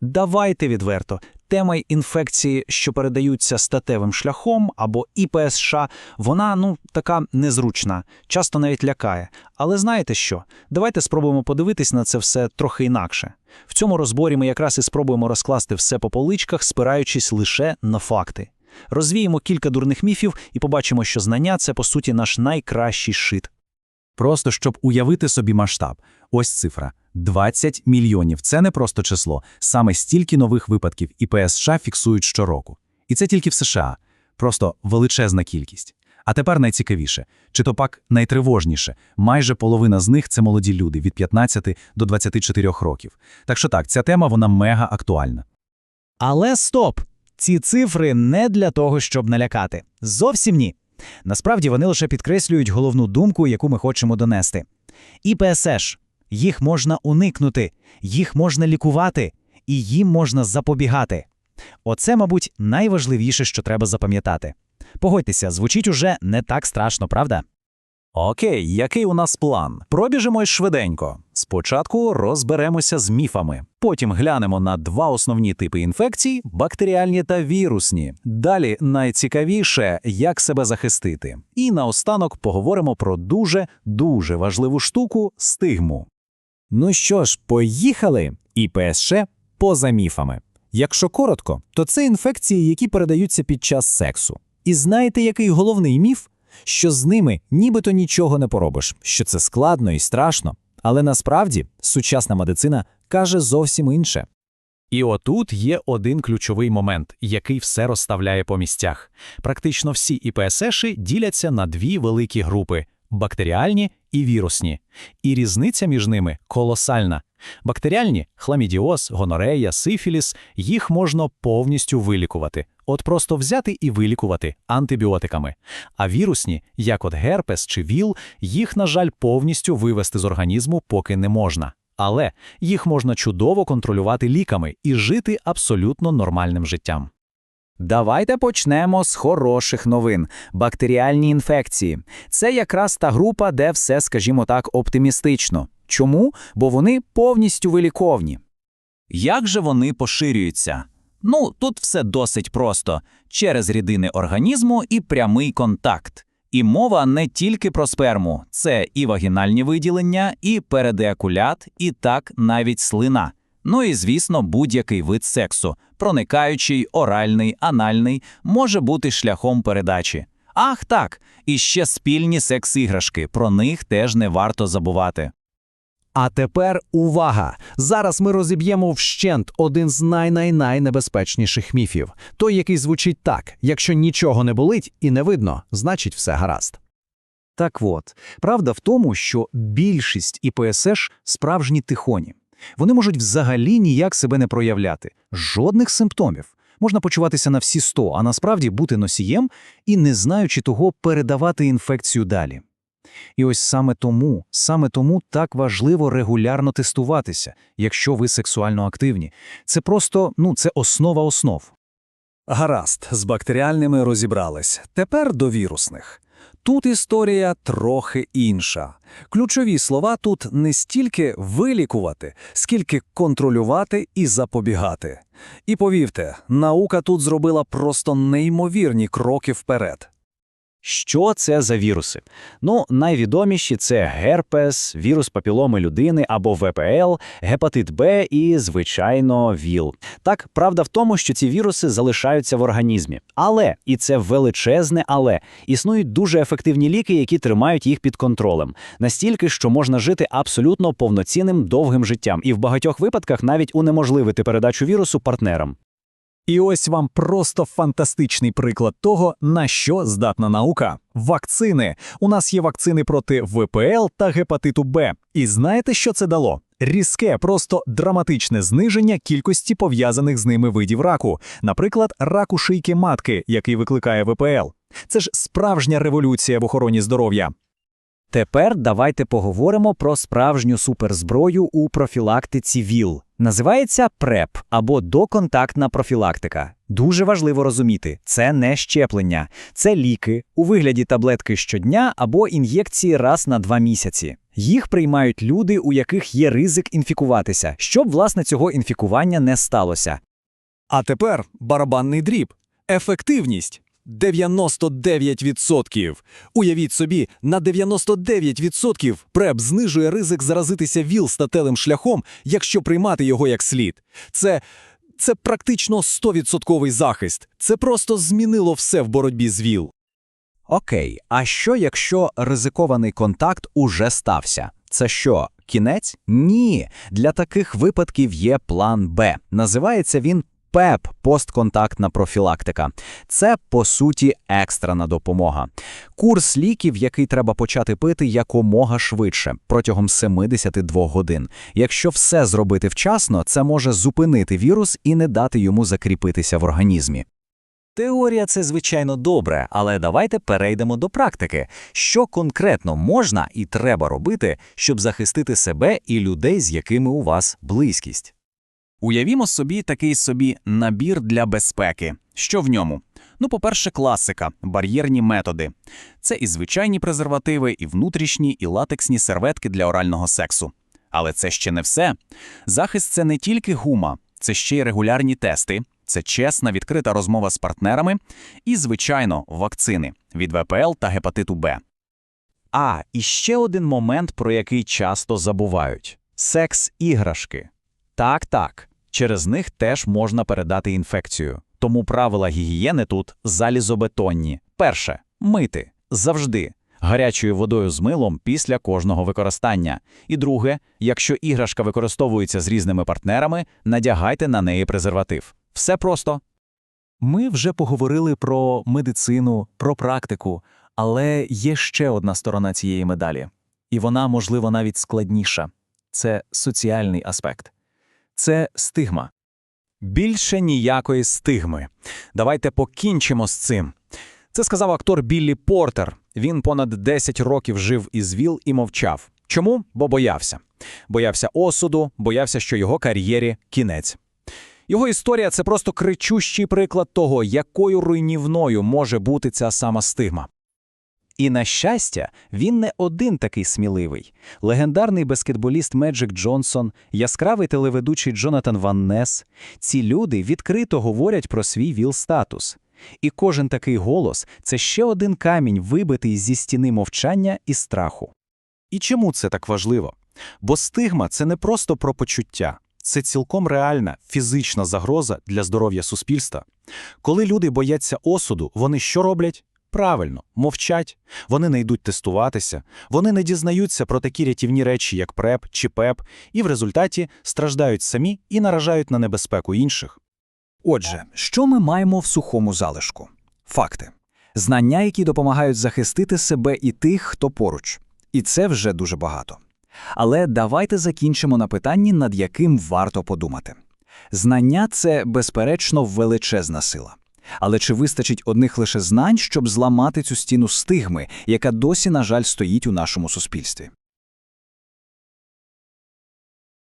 Давайте відверто. Тема інфекції, що передаються статевим шляхом або ІПСШ, вона ну така незручна, часто навіть лякає. Але знаєте що? Давайте спробуємо подивитись на це все трохи інакше. В цьому розборі ми якраз і спробуємо розкласти все по поличках, спираючись лише на факти. Розвіємо кілька дурних міфів і побачимо, що знання це по суті наш найкращий шит. Просто щоб уявити собі масштаб. Ось цифра. 20 мільйонів. Це не просто число. Саме стільки нових випадків ІПС США фіксують щороку. І це тільки в США. Просто величезна кількість. А тепер найцікавіше, чи то пак найтривожніше. Майже половина з них це молоді люди від 15 до 24 років. Так що так, ця тема вона мега актуальна. Але стоп! Ці цифри не для того, щоб налякати. Зовсім ні. Насправді вони лише підкреслюють головну думку, яку ми хочемо донести. ІПСШ – їх можна уникнути, їх можна лікувати, і їм можна запобігати. Оце, мабуть, найважливіше, що треба запам'ятати. Погодьтеся, звучить уже не так страшно, правда? Окей, який у нас план? Пробіжимось швиденько. Спочатку розберемося з міфами, потім глянемо на два основні типи інфекцій бактеріальні та вірусні. Далі найцікавіше, як себе захистити. І наостанок поговоримо про дуже дуже важливу штуку стигму. Ну що ж, поїхали. ІПСШ поза міфами. Якщо коротко, то це інфекції, які передаються під час сексу. І знаєте, який головний міф? Що з ними нібито нічого не поробиш, що це складно і страшно. Але насправді сучасна медицина каже зовсім інше. І отут є один ключовий момент, який все розставляє по місцях. Практично всі ІПСШі діляться на дві великі групи бактеріальні і вірусні. І різниця між ними колосальна. Бактеріальні хламідіоз, гонорея, сифіліс, їх можна повністю вилікувати. От просто взяти і вилікувати антибіотиками. А вірусні, як от герпес чи ВІЛ, їх, на жаль, повністю вивести з організму поки не можна. Але їх можна чудово контролювати ліками і жити абсолютно нормальним життям. Давайте почнемо з хороших новин. Бактеріальні інфекції. Це якраз та група, де все, скажімо так, оптимістично. Чому? Бо вони повністю виліковні. Як же вони поширюються? Ну, тут все досить просто через рідини організму і прямий контакт. І мова не тільки про сперму, це і вагінальні виділення, і передеакулят, і так навіть слина. Ну і звісно, будь-який вид сексу, проникаючий, оральний, анальний, може бути шляхом передачі. Ах так, і ще спільні секс-іграшки, про них теж не варто забувати. А тепер увага! Зараз ми розіб'ємо вщент один з най-най-найнебезпечніших міфів. Той, який звучить так: якщо нічого не болить і не видно, значить все гаразд. Так от, правда в тому, що більшість ІПСШ – справжні тихоні. Вони можуть взагалі ніяк себе не проявляти, жодних симптомів. Можна почуватися на всі 100, а насправді бути носієм і, не знаючи того, передавати інфекцію далі. І ось саме тому, саме тому так важливо регулярно тестуватися, якщо ви сексуально активні. Це просто, ну, це основа основ. Гаразд, з бактеріальними розібрались. Тепер до вірусних. Тут історія трохи інша. Ключові слова тут не стільки вилікувати, скільки контролювати і запобігати. І повірте, наука тут зробила просто неймовірні кроки вперед. Що це за віруси? Ну, найвідоміші це герпес, вірус папіломи людини або ВПЛ, гепатит Б і, звичайно, ВІЛ. Так, правда в тому, що ці віруси залишаються в організмі. Але, і це величезне але, існують дуже ефективні ліки, які тримають їх під контролем. Настільки, що можна жити абсолютно повноцінним довгим життям, і в багатьох випадках навіть унеможливити передачу вірусу партнерам. І ось вам просто фантастичний приклад того, на що здатна наука. Вакцини. У нас є вакцини проти ВПЛ та гепатиту Б. І знаєте, що це дало? Різке, просто драматичне зниження кількості пов'язаних з ними видів раку, наприклад, раку шийки матки, який викликає ВПЛ. Це ж справжня революція в охороні здоров'я. Тепер давайте поговоримо про справжню суперзброю у профілактиці ВІЛ. Називається ПРЕП або доконтактна профілактика. Дуже важливо розуміти, це не щеплення, це ліки у вигляді таблетки щодня або ін'єкції раз на два місяці. Їх приймають люди, у яких є ризик інфікуватися, щоб, власне, цього інфікування не сталося. А тепер барабанний дріб. Ефективність 99%. Уявіть собі, на 99% преп знижує ризик заразитися ВІЛ стателим шляхом, якщо приймати його як слід. Це, це практично 100% захист. Це просто змінило все в боротьбі з ВІЛ. Окей, а що якщо ризикований контакт уже стався? Це що, кінець? Ні. Для таких випадків є план Б. Називається він ПЕП постконтактна профілактика. Це, по суті, екстрена допомога. Курс ліків, який треба почати пити якомога швидше, протягом 72 годин. Якщо все зробити вчасно, це може зупинити вірус і не дати йому закріпитися в організмі. Теорія це звичайно добре, але давайте перейдемо до практики. Що конкретно можна і треба робити, щоб захистити себе і людей, з якими у вас близькість? Уявімо собі такий собі набір для безпеки. Що в ньому? Ну, по-перше, класика, бар'єрні методи. Це і звичайні презервативи, і внутрішні, і латексні серветки для орального сексу. Але це ще не все. Захист це не тільки гума, це ще й регулярні тести, це чесна відкрита розмова з партнерами і, звичайно, вакцини від ВПЛ та гепатиту Б. А, і ще один момент, про який часто забувають – секс-іграшки. Так-так, через них теж можна передати інфекцію. Тому правила гігієни тут залізобетонні. Перше – мити. Завжди. Гарячою водою з милом після кожного використання. І друге, якщо іграшка використовується з різними партнерами, надягайте на неї презерватив. Все просто. Ми вже поговорили про медицину, про практику, але є ще одна сторона цієї медалі, і вона, можливо, навіть складніша це соціальний аспект, це стигма. Більше ніякої стигми. Давайте покінчимо з цим. Це сказав актор Біллі Портер. Він понад 10 років жив із ВІЛ і мовчав. Чому? Бо боявся. Боявся осуду, боявся, що його кар'єрі кінець. Його історія це просто кричущий приклад того, якою руйнівною може бути ця сама стигма. І, на щастя, він не один такий сміливий. Легендарний баскетболіст Меджик Джонсон, яскравий телеведучий Джонатан Ван Нес – ці люди відкрито говорять про свій ВІЛ-статус. І кожен такий голос – це ще один камінь, вибитий зі стіни мовчання і страху. І чому це так важливо? Бо стигма – це не просто про почуття. Це цілком реальна фізична загроза для здоров'я суспільства. Коли люди бояться осуду, вони що роблять? Правильно, мовчать. Вони не йдуть тестуватися, вони не дізнаються про такі рятівні речі, як ПРЕП чи ПЕП, і в результаті страждають самі і наражають на небезпеку інших. Отже, що ми маємо в сухому залишку? Факти. Знання, які допомагають захистити себе і тих, хто поруч. І це вже дуже багато. Але давайте закінчимо на питанні, над яким варто подумати. Знання це, безперечно, величезна сила. Але чи вистачить одних лише знань, щоб зламати цю стіну стигми, яка досі, на жаль, стоїть у нашому суспільстві?